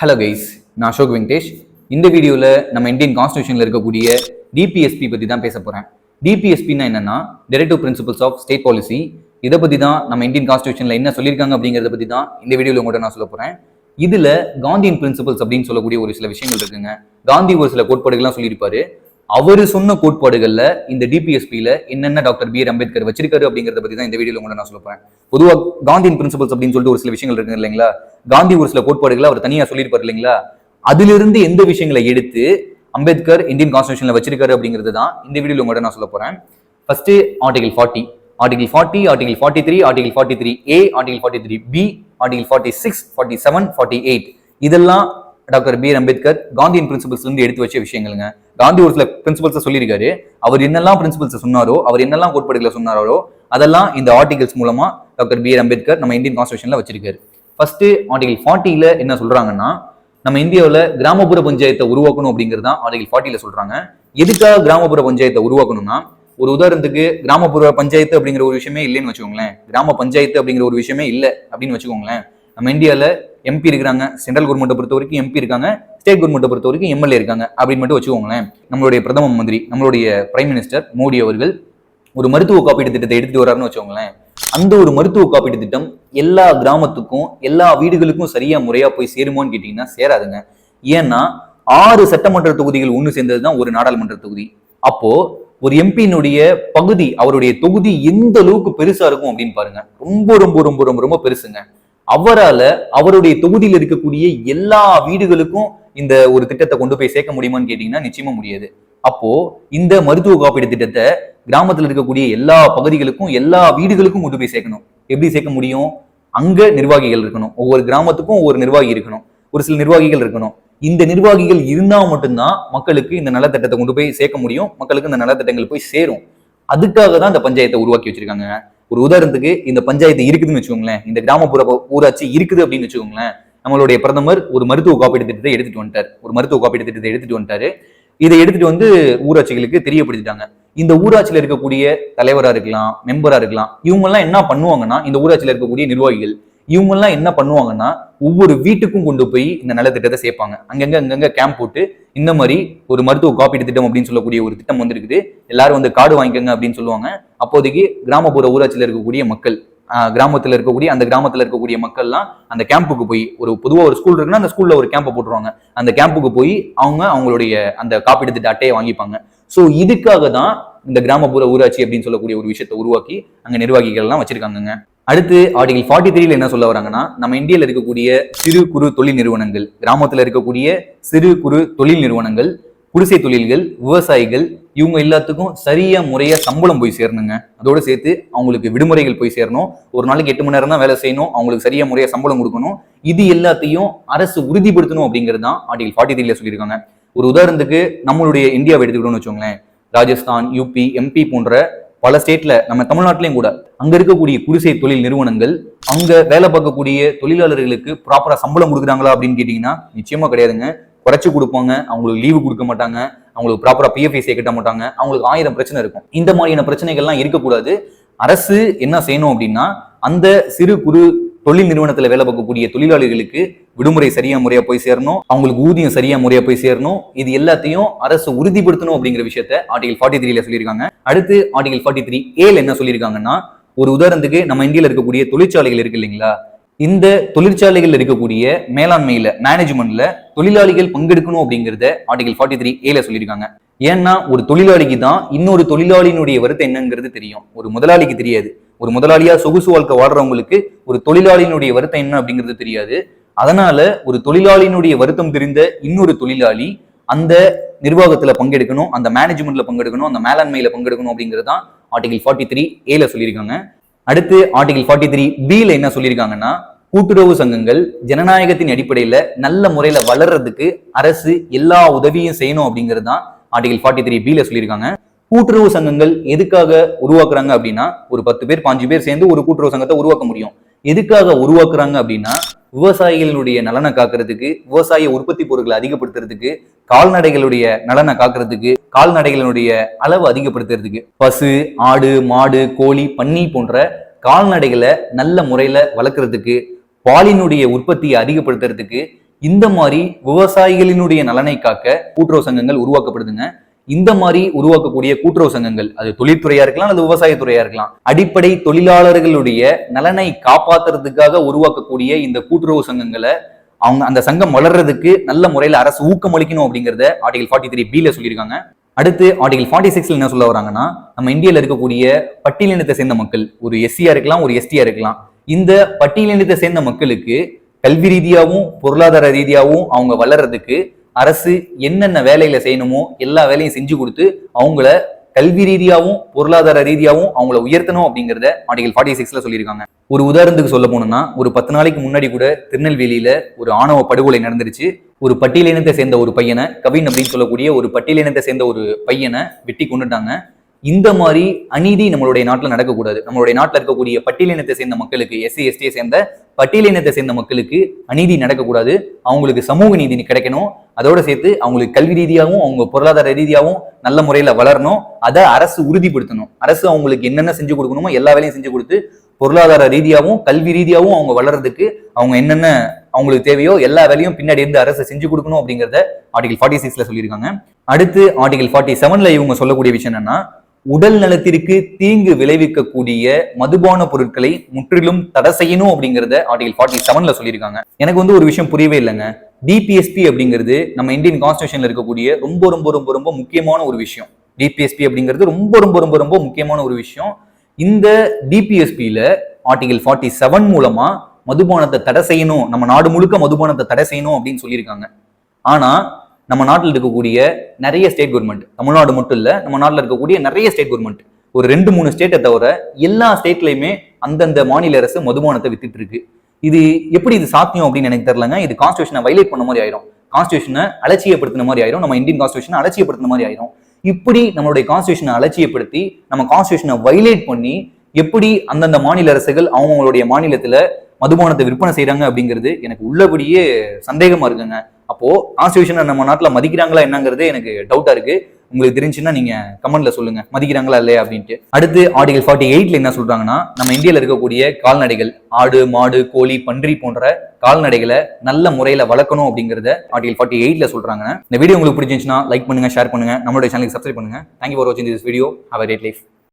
Hello guys நான் அசோக் வெங்கடேஷ். இந்த வீடியோவில் நம்ம இந்தியன் கான்ஸ்டியூஷனில் இருக்கக்கூடிய டிபிஎஸ்பி பற்றி தான் பேச போகிறேன் டிபிஎஸ்பின்னா என்னன்னா directive principles of state policy இதை பற்றி தான் நம்ம இந்தியன் கான்ஸ்டியூஷனில் என்ன சொல்லியிருக்காங்க அப்படிங்கிறத பற்றி தான் இந்த வீடியோவில் உங்கள்கிட்ட நான் சொல்ல போகிறேன் இதில் காந்தியின் பிரின்சிபல்ஸ் அப்படின்னு சொல்லக்கூடிய ஒரு சில விஷயங்கள் இருக்குங்க. காந்தி ஒரு சில கோட்பாடுகள்லாம் சொல்லியிருப்பாரு. அவர் சொன்ன கோட்பாடுகள்ல இந்த டிபிஎஸ்பியில என்னென்ன டாக்டர் பி ஆர் அம்பேத்கர் வச்சிருக்காரு அப்படிங்கறத பத்தி தான் இந்த வீடியோல உங்களை நான் சொல்ல போறேன். காந்தியின் பிரின்சிபல்ஸ் அப்படின்னு சொல்லிட்டு ஒரு சில விஷயங்கள் இருக்கு இல்லைங்களா? காந்தி ஒரு சில கோட்பாடுகளை அவர் தனியா சொல்லியிருப்பாரு இல்லைங்களா? அதிலிருந்து எந்த விஷயங்களை எடுத்து அம்பேத்கர் இந்தியன் கான்ஸ்டியூஷன்ல வச்சிருக்காரு அப்படிங்கிறது தான் இந்த வீடியோல உங்கள்கிட்ட நான் சொல்ல போறேன். First article forty article forty article forty three article forty three A article forty three B article forty six forty seven forty eight இதெல்லாம் டாக்டர் பி ஆர் அம்பேத்கர் காந்தியின் பிரின்சிபல்ஸ் இருந்து எடுத்து வச்ச விஷயங்களுங்க. காந்தி ஒரு சில பிரின்சிபல்ஸை சொல்லியிருக்காரு. அவர் என்னெல்லாம் பிரின்சிபல்ஸை சொன்னாரோ அவர் என்னெல்லாம் கோட்பாடுகளை சொன்னாரோ அதெல்லாம் இந்த ஆர்டிகல்ஸ் மூலமா டாக்டர் பி ஆர் அம்பேத்கர் நம்ம இந்தியன் கான்ஸ்டியூஷன்ல வச்சிருக்காரு. ஃபர்ஸ்ட் ஆர்டிகல் ஃபார்ட்டியில என்ன சொல்றாங்கன்னா நம்ம இந்தியாவில் கிராமப்புற பஞ்சாயத்தை உருவாக்கணும் அப்படிங்கிறது தான் ஆர்டிகல் ஃபார்ட்டியில சொல்றாங்க. எதுக்காக கிராமப்புற பஞ்சாயத்தை உருவாக்கணும்னா ஒரு உதாரணத்துக்கு கிராமப்புற பஞ்சாயத்து அப்படிங்கிற ஒரு விஷயமே இல்லைன்னு வச்சுக்கோங்களேன். கிராம பஞ்சாயத்து அப்படிங்கிற ஒரு விஷயமே இல்லை அப்படின்னு வச்சுக்கோங்களேன். நம்ம இந்தியாவில் எம்பி இருக்கிறாங்க சென்ட்ரல் கவர்மெண்ட்டை பொறுத்த வரைக்கும் எம்பி இருக்காங்க ஸ்டேட் கவர்மெண்ட்டை பொறுத்த வரைக்கும் எம்எல்ஏ இருக்காங்க அப்படின்னு மட்டும் வச்சுக்கோங்களேன். நம்மளுடைய பிரதம மந்திரி நம்மளுடைய பிரைம் மினிஸ்டர் மோடி அவர்கள் ஒரு மருத்துவ காப்பீடு திட்டத்தை எடுத்துட்டு வராருன்னு வச்சுக்கோங்களேன். அந்த ஒரு மருத்துவ காப்பீடு திட்டம் எல்லா கிராமத்துக்கும் எல்லா வீடுகளுக்கும் சரியா முறையா போய் சேருமோன்னு கேட்டீங்கன்னா சேராதுங்க. ஏன்னா ஆறு சட்டமன்ற தொகுதிகள் ஒன்று சேர்ந்தது தான் ஒரு நாடாளுமன்ற தொகுதி. அப்போ ஒரு எம்பியினுடைய பகுதி அவருடைய தொகுதி எந்த அளவுக்கு பெருசா இருக்கும் அப்படின்னு பாருங்க. ரொம்ப ரொம்ப ரொம்ப ரொம்ப ரொம்ப பெருசுங்க. அவரால அவருடைய தொகுதியில் இருக்கக்கூடிய எல்லா வீடுகளுக்கும் இந்த ஒரு திட்டத்தை கொண்டு போய் சேர்க்க முடியுமான்னு கேட்டீங்கன்னா நிச்சயமா முடியாது. அப்போ இந்த மருத்துவ காப்பீடு திட்டத்தை கிராமத்தில் இருக்கக்கூடிய எல்லா பகுதிகளுக்கும் எல்லா வீடுகளுக்கும் கொண்டு போய் சேர்க்கணும். எப்படி சேர்க்க முடியும்? அங்க நிர்வாகிகள் இருக்கணும். ஒவ்வொரு கிராமத்துக்கும் ஒவ்வொரு நிர்வாகி இருக்கணும். ஒரு சில நிர்வாகிகள் இருக்கணும். இந்த நிர்வாகிகள் இருந்தா மட்டும்தான் மக்களுக்கு இந்த நலத்திட்டத்தை கொண்டு போய் சேர்க்க முடியும். மக்களுக்கு இந்த நலத்திட்டங்கள் போய் சேரும். அதுக்காக தான் இந்த பஞ்சாயத்தை உருவாக்கி வச்சிருக்காங்க. ஒரு உதாரணத்துக்கு இந்த பஞ்சாயத்து இருக்குதுன்னு வச்சுக்கோங்களேன். இந்த கிராமப்புற ஊராட்சி இருக்குது அப்படின்னு வச்சுக்கோங்களேன். நம்மளுடைய பிரதமர் ஒரு மருத்துவ காப்பீடு திட்டத்தை எடுத்துட்டு வந்துட்டார். ஒரு மருத்துவ காப்பீடு திட்டத்தை எடுத்துட்டு வந்துட்டாரு. இதை எடுத்துட்டு வந்து ஊராட்சிகளுக்கு தெரியப்படுத்திட்டாங்க. இந்த ஊராட்சியில இருக்கக்கூடிய தலைவரா இருக்கலாம் மெம்பரா இருக்கலாம் இவங்க எல்லாம் என்ன பண்ணுவாங்கன்னா இந்த ஊராட்சியில இருக்கக்கூடிய நிர்வாகிகள் இவங்கெல்லாம் என்ன பண்ணுவாங்கன்னா ஒவ்வொரு வீட்டுக்கும் கொண்டு போய் இந்த நலத்திட்டத்தை சேர்ப்பாங்க. அங்கங்க அங்கங்க கேம்ப் போட்டு இந்த மாதிரி ஒரு மருத்துவ காப்பீடு திட்டம் அப்படின்னு சொல்லக்கூடிய ஒரு திட்டம் வந்திருக்குது எல்லாரும் வந்து கார்டு வாங்கிக்கோங்க அப்படின்னு சொல்லுவாங்க. அப்போதைக்கு கிராமப்புற ஊராட்சியில் இருக்கக்கூடிய மக்கள் கிராமத்தில் இருக்கக்கூடிய அந்த கிராமத்தில் இருக்கக்கூடிய மக்கள்லாம் அந்த கேம்புக்கு போய் ஒரு பொதுவாக ஒரு ஸ்கூல் இருக்குன்னா அந்த ஸ்கூலில் ஒரு கேம்பை போட்டுருவாங்க. அந்த கேம்புக்கு போய் அவங்க அவங்களுடைய அந்த காப்பீடு திட்ட அட்டையை வாங்கிப்பாங்க. ஸோ இதுக்காக தான் இந்த கிராமப்புற ஊராட்சி அப்படின்னு சொல்லக்கூடிய ஒரு விஷயத்தை உருவாக்கி அங்கே நிர்வாகிகள் எல்லாம் வச்சிருக்காங்கங்க. அடுத்து ஆர்டிகல் ஃபார்ட்டி த்ரீல என்ன சொல்ல வராங்கன்னா நம்ம இந்தியாவில் இருக்கக்கூடிய சிறு குறு தொழில் நிறுவனங்கள் கிராமத்தில் இருக்கக்கூடிய சிறு குறு தொழில் நிறுவனங்கள் குடிசை தொழில்கள் விவசாயிகள் இவங்க எல்லாத்துக்கும் சரியா முறையா சம்பளம் போய் சேரணுங்க. அதோட சேர்த்து அவங்களுக்கு விடுமுறைகள் போய் சேரணும். ஒரு நாளைக்கு எட்டு மணி நேரம் தான் வேலை செய்யணும். அவங்களுக்கு சரியா முறையா சம்பளம் கொடுக்கணும். இது எல்லாத்தையும் அரசு உறுதிப்படுத்தணும் அப்படிங்கிறது தான் ஆர்டிகல் ஃபார்ட்டி த்ரீல சொல்லியிருக்காங்க. ஒரு உதாரணத்துக்கு நம்மளுடைய இந்தியாவை எடுத்துக்கிட்டோம்னு வச்சுக்கோங்களேன். ராஜஸ்தான் யூபி எம்பி போன்ற பல ஸ்டேட்ல நம்ம தமிழ்நாட்டிலையும் கூட அங்க இருக்கக்கூடிய குடிசை தொழில் நிறுவனங்கள் அங்க வேலை பார்க்கக்கூடிய தொழிலாளர்களுக்கு ப்ராப்பரா சம்பளம் கொடுக்குறாங்களா அப்படின்னு கேட்டீங்கன்னா நிச்சயமா கிடையாதுங்க. குறைச்சு கொடுப்பாங்க அவங்களுக்கு லீவு கொடுக்க மாட்டாங்க அவங்களுக்கு ப்ராப்பரா பிஎஃப்ஐ கட்ட மாட்டாங்க அவங்களுக்கு ஆயிரம் பிரச்சனை இருக்கும். இந்த மாதிரியான பிரச்சனைகள்லாம் இருக்கக்கூடாது. அரசு என்ன செய்யணும் அப்படின்னா அந்த சிறு குறு தொழில் நிறுவனத்துல வேலை பார்க்கக்கூடிய தொழிலாளிகளுக்கு விடுமுறை சரியா முறையா போய் சேரணும். அவங்களுக்கு ஊதியம் சரியா முறையா போய் சேரணும். இது எல்லாத்தையும் அரசு உறுதிப்படுத்தணும் அப்படிங்கிற விஷயத்த ஆர்டிகல் ஃபார்ட்டி த்ரீல சொல்லியிருக்காங்க. அடுத்து ஆர்டிகல் ஃபார்ட்டி த்ரீ ஏல என்ன சொல்லியிருக்காங்கன்னா ஒரு உதாரணத்துக்கு நம்ம இந்தியாவில் இருக்கக்கூடிய தொழிற்சாலைகள் இருக்கு இல்லைங்களா? இந்த தொழிற்சாலைகள் இருக்கக்கூடிய மேலாண்மையில மேனேஜ்மெண்ட்ல தொழிலாளிகள் பங்கெடுக்கணும் அப்படிங்கறத ஆர்டிகல் ஃபார்ட்டி த்ரீ ஏல சொல்லியிருக்காங்க. ஏன்னா ஒரு தொழிலாளிக்கு தான் இன்னொரு தொழிலாளியினுடைய வருத்தம் என்னங்கிறது தெரியும். ஒரு முதலாளிக்கு தெரியாது. ஒரு முதலாளியா சொகுசு வாழ்க்கை வாழ்றவங்களுக்கு ஒரு தொழிலாளியினுடைய வருத்தம் என்ன அப்படிங்கிறது தெரியாது. அதனால ஒரு தொழிலாளியினுடைய வருத்தம் தெரிந்த இன்னொரு தொழிலாளி அந்த நிர்வாகத்துல பங்கெடுக்கணும் அந்த மேனேஜ்மெண்ட்ல பங்கெடுக்கணும் அந்த மேலாண்மையில பங்கெடுக்கணும் அப்படிங்கிறது தான் ஆர்டிகல் ஃபார்ட்டி த்ரீ ஏல சொல்லியிருக்காங்க. அடுத்து ஆர்டிகல் ஃபார்ட்டி த்ரீ பில என்ன சொல்லியிருக்காங்கன்னா கூட்டுறவு சங்கங்கள் ஜனநாயகத்தின் அடிப்படையில நல்ல முறையில வளர்றதுக்கு அரசு எல்லா உதவியும் செய்யணும் அப்படிங்கிறது தான் ஆர்டிகல் ஃபார்ட்டி த்ரீ பில சொல்லியிருக்காங்க. கூட்டுறவு சங்கங்கள் எதுக்காக உருவாக்குறாங்க அப்படின்னா ஒரு பத்து பேர் பாஞ்சு பேர் சேர்ந்து ஒரு கூட்டுறவு சங்கத்தை உருவாக்க முடியும். எதுக்காக உருவாக்குறாங்க அப்படின்னா விவசாயிகளுடைய நலனை காக்கிறதுக்கு விவசாய உற்பத்தி பொருட்களை அதிகப்படுத்துறதுக்கு கால்நடைகளுடைய நலனை காக்கிறதுக்கு கால்நடைகளுடைய அளவு அதிகப்படுத்துறதுக்கு பசு ஆடு மாடு கோழி பன்னி போன்ற கால்நடைகளை நல்ல முறையில வளர்க்குறதுக்கு பாலினுடைய உற்பத்தியை அதிகப்படுத்துறதுக்கு இந்த மாதிரி விவசாயிகளினுடைய நலனை காக்க கூட்டுறவு சங்கங்கள் உருவாக்கப்படுதுங்க. இந்த மாதிரி உருவாக்கக்கூடிய கூட்டுறவு சங்கங்கள் அது தொழிற்துறையா இருக்கலாம் அல்லது விவசாயத்துறையா இருக்கலாம் அடிப்படை தொழிலாளர்களுடைய நலனை காப்பாத்துறதுக்காக உருவாக்கக்கூடிய இந்த கூட்டுறவு சங்கங்களை அவங்க அந்த சங்கம் வளர்றதுக்கு நல்ல முறையில் அரசு ஊக்கமளிக்கணும் அப்படிங்கறத ஆர்டிகல் ஃபார்ட்டி த்ரீ பில சொல்லியிருக்காங்க. அடுத்து ஆர்டிகல் ஃபார்ட்டி சிக்ஸ்ல என்ன சொல்ல வராங்கன்னா நம்ம இந்தியாவில் இருக்கக்கூடிய பட்டியலினத்தை சேர்ந்த மக்கள் ஒரு எஸ்சியா இருக்கலாம் ஒரு எஸ்டியா இருக்கலாம். இந்த பட்டியலினத்தை சேர்ந்த மக்களுக்கு கல்வி ரீதியாகவும் பொருளாதார ரீதியாகவும் அவங்க வளர்றதுக்கு அரசு என்னென்ன வேலைகளை செய்யணுமோ எல்லா வேலையும் செஞ்சு கொடுத்து அவங்கள கல்வி ரீதியாகவும் பொருளாதார ரீதியாகவும் அவங்கள உயர்த்தணும் அப்படிங்கிறத ஆர்டிகல் ஃபார்ட்டி சிக்ஸ்ல சொல்லியிருக்காங்க. ஒரு உதாரணத்துக்கு சொல்ல போனோம்னா ஒரு பத்து நாளைக்கு முன்னாடி கூட திருநெல்வேலியில ஒரு ஆணவ படுகொலை நடந்துருச்சு. ஒரு பட்டியலினத்தை சேர்ந்த ஒரு பையனை கவின் அப்படின்னு சொல்லக்கூடிய ஒரு பட்டியலினத்தை சேர்ந்த ஒரு பையனை வெட்டி கொண்டுட்டாங்க இந்த மாதிரி அநீதி நம்மளுடைய நாட்டில் நடக்கக்கூடாது. நம்மளுடைய நாட்டில் இருக்கக்கூடிய பட்டியலினத்தை சேர்ந்த மக்களுக்கு எஸ்சி எஸ்டியை சேர்ந்த பட்டியலினத்தை சேர்ந்த மக்களுக்கு அநீதி நடக்கக்கூடாது. அவங்களுக்கு சமூக நீதி கிடைக்கணும். அதோட சேர்த்து அவங்களுக்கு கல்வி ரீதியாகவும் அவங்க பொருளாதார ரீதியாகவும் நல்ல முறையில் வளரணும். அதை அரசு உறுதிப்படுத்தணும். அரசு அவங்களுக்கு என்னென்ன செஞ்சு கொடுக்கணுமோ எல்லா வேலையும் செஞ்சு கொடுத்து பொருளாதார ரீதியாகவும் கல்வி ரீதியாகவும் அவங்க வளர்றதுக்கு அவங்க என்னென்ன அவங்களுக்கு தேவையோ எல்லா வேலையும் பின்னாடி இருந்து அரசு செஞ்சு கொடுக்கணும் அப்படிங்கிறத ஆர்டிகல் ஃபார்ட்டி சிக்ஸ்ல சொல்லியிருக்காங்க. அடுத்து ஆர்டிகல் ஃபார்ட்டி செவன்ல இவங்க சொல்லக்கூடிய விஷயம் என்னன்னா உடல் நலத்திற்கு தீங்கு விளைவிக்கக்கூடிய மதுபான பொருட்களை முற்றிலும் தடை செய்யணும் அப்படிங்கறத ஆர்டிகல் ஃபார்ட்டி செவன்ல சொல்லியிருக்காங்க. எனக்கு வந்து ஒரு விஷயம் புரியவே இல்லைங்க. டிபிஎஸ்பி அப்படிங்கிறது நம்ம இந்தியன் கான்ஸ்டியூஷன்ல இருக்கக்கூடிய ரொம்ப ரொம்ப ரொம்ப ரொம்ப முக்கியமான ஒரு விஷயம். டிபிஎஸ்பி அப்படிங்கிறது ரொம்ப ரொம்ப ரொம்ப ரொம்ப முக்கியமான ஒரு விஷயம். இந்த டிபிஎஸ்பியில ஆர்டிகல் ஃபார்ட்டி செவன் மூலமா மதுபானத்தை தடை செய்யணும் நம்ம நாடு முழுக்க மதுபானத்தை தடை செய்யணும் அப்படின்னு சொல்லியிருக்காங்க. ஆனா நம்ம நாட்டில் இருக்கக்கூடிய நிறைய ஸ்டேட் கவர்மெண்ட் தமிழ்நாடு மட்டும் இல்லை நம்ம நாட்டில் இருக்கக்கூடிய நிறைய ஸ்டேட் கவர்மெண்ட் ஒரு ரெண்டு மூணு ஸ்டேட்டை தவிர எல்லா ஸ்டேட்லையுமே அந்தந்த மாநில அரசு மதுபானத்தை வித்துட்டு இருக்கு. இது எப்படி இது சாத்தியம் அப்படின்னு எனக்கு தெரியலங்க. இது கான்ஸ்டியூஷனை வைலேட் பண்ண மாதிரி ஆயிரும். கான்ஸ்டியூஷனை அலட்சியப்படுத்தின மாதிரி ஆயிரும். நம்ம இந்தியன் கான்ஸ்டியூஷனை அலட்சியப்படுத்தின மாதிரி ஆயிரும். இப்படி நம்மளுடைய கான்ஸ்டியூஷனை அலட்சியப்படுத்தி நம்ம கான்ஸ்டியூஷனை வைலேட் பண்ணி எப்படி அந்தந்த மாநில அரசுகள் அவங்களுடைய மாநிலத்துல மதுபானத்தை விற்பனை செய்கிறாங்க அப்படிங்கிறது எனக்கு உள்ளபடியே சந்தேகமா இருக்குங்க. அப்போ கான்ஸ்டியூஷனை நம்ம நாட்டில் மதிக்கிறாங்களா என்னங்கிறது எனக்கு டவுட்டா இருக்கு. உங்களுக்கு தெரிஞ்சுன்னா நீங்க கமெண்ட்ல சொல்லுங்க. மதிக்கிறாங்களா இல்லையா அப்படின்ட்டு. அடுத்து ஆர்டிகல் ஃபார்ட்டி எயிட்ல என்ன சொல்றாங்கன்னா நம்ம இந்தியாவில் இருக்கக்கூடிய கால்நடைகள் ஆடு மாடு கோழி பன்றி போன்ற கால்நடைகளை நல்ல முறையில வளர்க்கணும் அப்படிங்கறத ஆர்டிகல் ஃபார்ட்டி எயிட்ல சொல்றாங்க. இந்த வீடியோ உங்களுக்கு பிடிச்சிருந்துச்சுன்னா லைக் பண்ணுங்க ஷேர் பண்ணுங்க. நம்மளுடைய சேனலுக்கு சப்ஸ்கிரைப் பண்ணுங்க. தேங்க்யூ ஃபார் வாட்சிங் this video how a life